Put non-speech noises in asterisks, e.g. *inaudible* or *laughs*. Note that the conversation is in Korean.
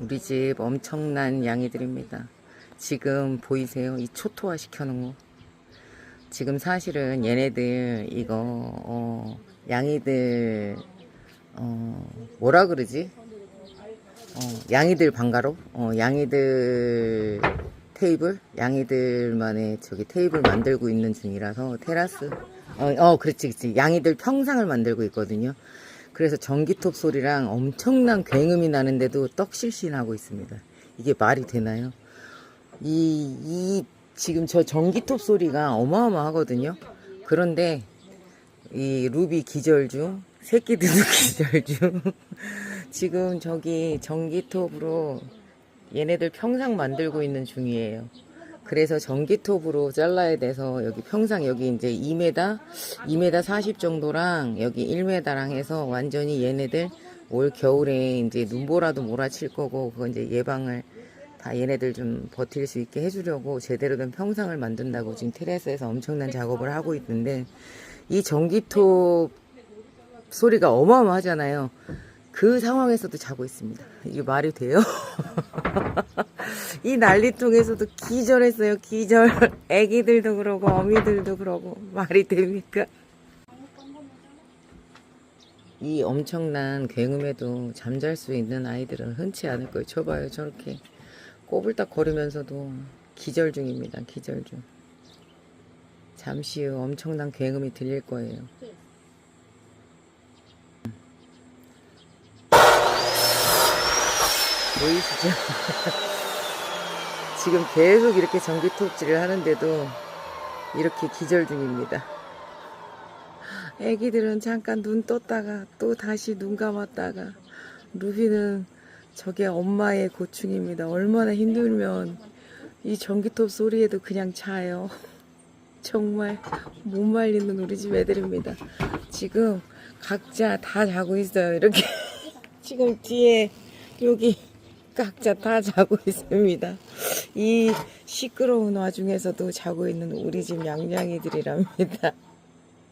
우리 집 엄청난 양이들입니다. 지금 보이세요? 이 초토화 시켜놓은 거. 지금 사실은 얘네들 이거 어, 양이들 어, 뭐라 그러지? 어, 양이들 방가로? 어, 양이들 테이블? 양이들만의 저기 테이블 만들고 있는 중이라서 테라스. 어, 어, 그렇지, 그렇지. 양이들 평상을 만들고 있거든요. 그래서 전기톱 소리랑 엄청난 굉음이 나는데도 떡실신하고 있습니다. 이게 말이 되나요? 이, 이, 지금 저 전기톱 소리가 어마어마하거든요. 그런데 이 루비 기절 중, 새끼들도 *laughs* 기절 중. 지금 저기 전기톱으로 얘네들 평상 만들고 있는 중이에요. 그래서 전기톱으로 잘라야 돼서 여기 평상 여기 이제 2m, 2m 40 정도랑 여기 1m랑 해서 완전히 얘네들 올 겨울에 이제 눈보라도 몰아칠 거고 그거 이제 예방을 다 얘네들 좀 버틸 수 있게 해주려고 제대로 된 평상을 만든다고 지금 테라스에서 엄청난 작업을 하고 있는데 이 전기톱 소리가 어마어마하잖아요. 그 상황에서도 자고 있습니다. 이게 말이 돼요? *laughs* 이 난리통에서도 기절했어요, 기절. 애기들도 그러고, 어미들도 그러고, 말이 됩니까? 이 엄청난 굉음에도 잠잘 수 있는 아이들은 흔치 않을 거예요. 저봐요, 저렇게 꼬불딱 거리면서도 기절 중입니다, 기절 중. 잠시 후 엄청난 굉음이 들릴 거예요. 보이시죠? *laughs* 지금 계속 이렇게 전기 톱질을 하는데도 이렇게 기절 중입니다. 애기들은 잠깐 눈 떴다가 또 다시 눈 감았다가 루비는 저게 엄마의 고충입니다. 얼마나 힘들면 이 전기톱 소리에도 그냥 자요. *laughs* 정말 못 말리는 우리 집 애들입니다. 지금 각자 다 자고 있어요. 이렇게 *laughs* 지금 뒤에 여기 각자 다 자고 있습니다. 이 시끄러운 와중에서도 자고 있는 우리 집 양양이들이랍니다.